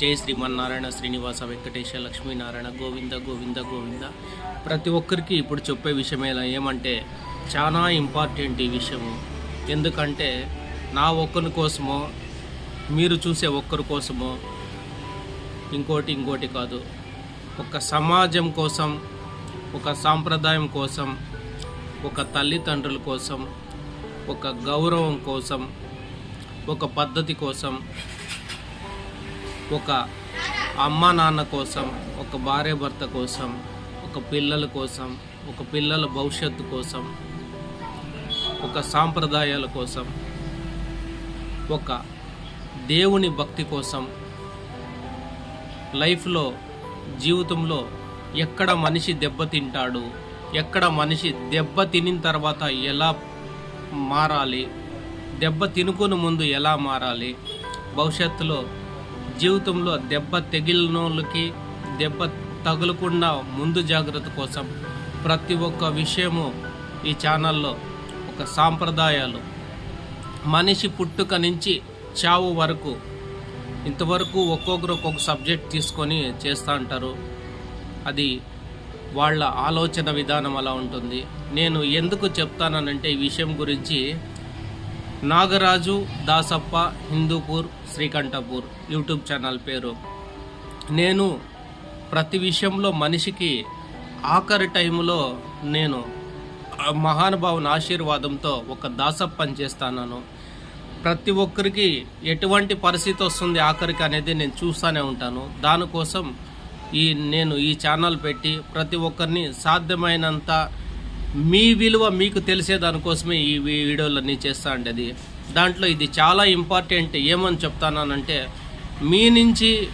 జై శ్రీమన్నారాయణ శ్రీనివాస వెంకటేశ లక్ష్మీనారాయణ గోవింద గోవింద గోవింద. ప్రతి ఒక్కరికి ఇప్పుడు చెప్పే విషయం ఎలా ఏమంటే చాలా ఇంపార్టెంట్ ఈ విషయము. ఎందుకంటే నా ఒక్కరి కోసమో మీరు చూసే ఒక్కరి కోసమో ఇంకోటి ఇంకోటి కాదు. ఒక సమాజం కోసం ఒక సాంప్రదాయం కోసం ఒక తల్లిదండ్రుల కోసం ఒక గౌరవం కోసం ఒక పద్ధతి కోసం ఒక అమ్మ నాన్న కోసం ఒక భార్య భర్త కోసం ఒక పిల్లల కోసం ఒక పిల్లల భవిష్యత్తు కోసం ఒక సాంప్రదాయాల కోసం ఒక దేవుని భక్తి కోసం లైఫ్లో జీవితంలో ఎక్కడ మనిషి దెబ్బతింటాడు ఎక్కడ మనిషి దెబ్బ తినిన తర్వాత ఎలా మారాలి దెబ్బ తినుకుని ముందు ఎలా మారాలి భవిష్యత్తులో జీవితంలో దెబ్బ తెగిలినోళ్ళకి దెబ్బ తగులకుండా ముందు జాగ్రత్త కోసం ప్రతి ఒక్క విషయము ఈ ఛానల్లో ఒక సాంప్రదాయాలు. మనిషి పుట్టుక నుంచి చావు వరకు ఇంతవరకు ఒక్కొక్కరు ఒక్కొక్క సబ్జెక్ట్ తీసుకొని చేస్తూ ఉంటారు. అది వాళ్ళ ఆలోచన విధానం అలా ఉంటుంది. నేను ఎందుకు చెప్తానంటే ఈ విషయం గురించి నాగరాజు దాసప్ప హిందూపూర్ శ్రీకంఠపూర్ యూట్యూబ్ ఛానల్ పేరు. నేను ప్రతి విషయంలో మనిషికి ఆఖరి టైంలో నేను మహానుభావుని ఆశీర్వాదంతో ఒక దాసప్పని చేస్తాను ప్రతి ఒక్కరికి ఎటువంటి పరిస్థితి వస్తుంది ఆఖరికి అనేది నేను చూస్తూనే ఉంటాను. దానికోసం ఈ నేను ఈ ఛానల్ పెట్టి ప్రతి ఒక్కరిని సాధ్యమైనంత మీ విలువ మీకు తెలిసే దానికోసమే ఈ వీడియోలన్నీ చేస్తా ఉండేది దాంట్లో ఇది చాలా ఇంపార్టెంట్. ఏమని చెప్తానంటే మీ నుంచి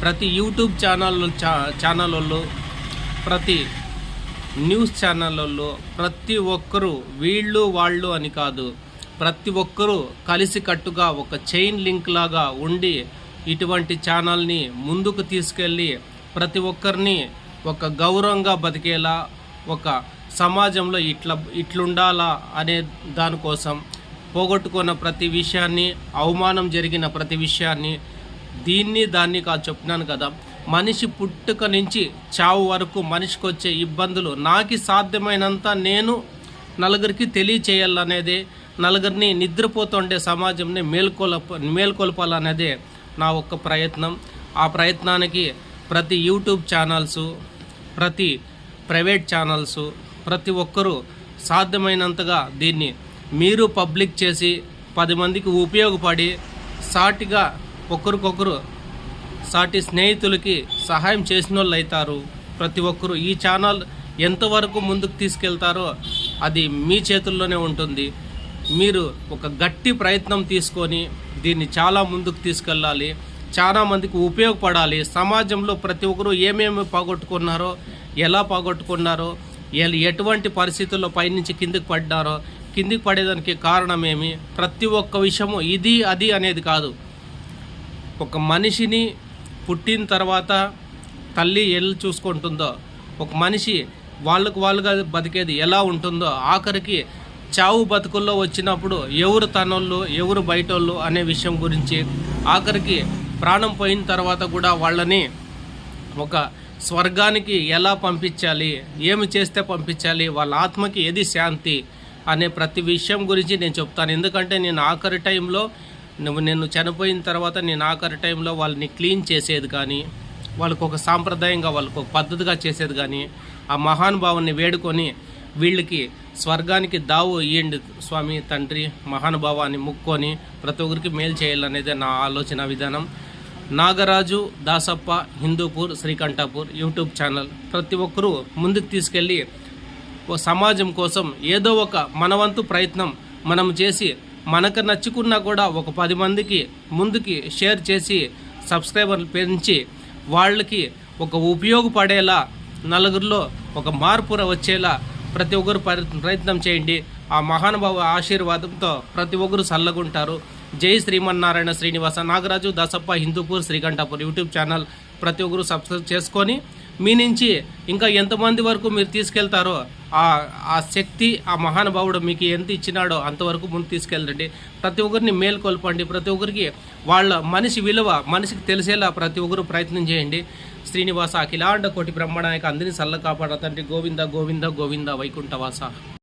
ప్రతి యూట్యూబ్ ఛానల్ ఛానల్ వాళ్ళు ప్రతి న్యూస్ ఛానళ్ళల్లో ప్రతి ఒక్కరూ వీళ్ళు వాళ్ళు అని కాదు ప్రతి ఒక్కరూ కలిసికట్టుగా ఒక చైన్ లింక్ లాగా ఉండి ఇటువంటి ఛానల్ని ముందుకు తీసుకెళ్ళి ప్రతి ఒక్కరిని ఒక గౌరవంగా బతికేలా ఒక సమాజంలో ఇట్లా ఇట్లుండాలా అనే దానికోసం పోగొట్టుకున్న ప్రతి విషయాన్ని అవమానం జరిగిన ప్రతి విషయాన్ని దీన్ని దాన్ని కాదు చెప్తున్నాను కదా. మనిషి పుట్టుక నుంచి చావు వరకు మనిషికి వచ్చే ఇబ్బందులు నాకు సాధ్యమైనంత నేను నలుగురికి తెలియచేయాలనేదే నలుగురిని నిద్రపోతుండే సమాజంని మేల్కొల్ప మేల్కొల్పాలనేదే నా ఒక్క ప్రయత్నం. ఆ ప్రయత్నానికి ప్రతి యూట్యూబ్ ఛానల్సు ప్రతి ప్రైవేట్ ఛానల్సు ప్రతి ఒక్కరూ సాధ్యమైనంతగా దీన్ని మీరు పబ్లిక్ చేసి పది మందికి ఉపయోగపడి సాటిగా ఒకరికొకరు సాటి స్నేహితులకి సహాయం చేసిన వాళ్ళు అవుతారు ప్రతి ఒక్కరూ ఈ ఛానల్ ఎంతవరకు ముందుకు తీసుకెళ్తారో అది మీ చేతుల్లోనే ఉంటుంది. మీరు ఒక గట్టి ప్రయత్నం తీసుకొని దీన్ని చాలా ముందుకు తీసుకెళ్ళాలి. చాలా మందికి ఉపయోగపడాలి. సమాజంలో ప్రతి ఒక్కరూ ఏమేమి పోగొట్టుకున్నారో ఎలా పోగొట్టుకున్నారో ఎటువంటి పరిస్థితుల్లో పైనుంచి కిందికి పడ్డారో కిందికి పడేదానికి కారణమేమి? ప్రతి ఒక్క విషయము ఇది అది అనేది కాదు. ఒక మనిషిని పుట్టిన తర్వాత తల్లి ఎల్లు చూసుకుంటుందో ఒక మనిషి వాళ్ళకు వాళ్ళుగా బతికేది ఎలా ఉంటుందో ఆఖరికి చావు బతుకుల్లో వచ్చినప్పుడు ఎవరు తనోళ్ళు ఎవరు బయటోళ్ళు అనే విషయం గురించి ఆఖరికి ప్రాణం పోయిన తర్వాత కూడా వాళ్ళని ఒక స్వర్గానికి ఎలా పంపించాలి? ఏమి చేస్తే పంపించాలి? వాళ్ళ ఆత్మకి ఏది శాంతి? అనే ప్రతి విషయం గురించి నేను చెప్తాను. ఎందుకంటే నేను ఆఖరి టైంలో నువ్వు నేను చనిపోయిన తర్వాత నేను ఆఖరి టైంలో వాళ్ళని క్లీన్ చేసేది కానీ వాళ్ళకు ఒక సాంప్రదాయంగా వాళ్ళకు ఒక పద్ధతిగా చేసేది కానీ ఆ మహానుభావుని వేడుకొని వీళ్ళకి స్వర్గానికి దావు ఇయ్యండి స్వామి తండ్రి మహానుభావాన్ని ముక్కొని ప్రతి ఒక్కరికి మేలు చేయాలనేదే నా ఆలోచన విధానం. నాగరాజు దాసప్ప హిందూపూర్ శ్రీకంఠాపూర్ యూట్యూబ్ ఛానల్ ప్రతి ఒక్కరూ ముందుకు తీసుకెళ్ళి ఓ సమాజం కోసం ఏదో ఒక మనవంతు ప్రయత్నం మనం చేసి మనకు నచ్చుకున్నా కూడా ఒక పది మందికి ముందుకి షేర్ చేసి సబ్స్క్రైబర్లు పెంచి వాళ్ళకి ఒక ఉపయోగపడేలా నలుగురిలో ఒక మార్పు వచ్చేలా ప్రతి ఒక్కరు ప్రయత్నం చేయండి. ఆ మహానుభావ ఆశీర్వాదంతో ప్రతి ఒక్కరు చల్లగుంటారు జై శ్రీమన్నారాయణ శ్రీనివాస నాగరాజు దసప్ప హిందూపూర్ శ్రీకంఠాపూర్ యూట్యూబ్ ఛానల్ ప్రతి ఒక్కరు సబ్స్క్రైబ్ చేసుకొని మీ నుంచి ఇంకా ఎంతమంది వరకు మీరు తీసుకెళ్తారో ఆ ఆ శక్తి ఆ మహానుభావుడు మీకు ఎంత ఇచ్చినాడో అంతవరకు ముందు తీసుకెళ్ళండి. ప్రతి ఒక్కరిని మేల్కొల్పండి. ప్రతి ఒక్కరికి వాళ్ళ మనిషి విలువ మనిషికి తెలిసేలా ప్రతి ఒక్కరు ప్రయత్నం చేయండి. శ్రీనివాస అఖిలాండ కోటి బ్రహ్మణాయక అందరినీ సల్ల కాపాడ తండ్రి గోవింద గోవింద గోవింద వైకుంఠవాస.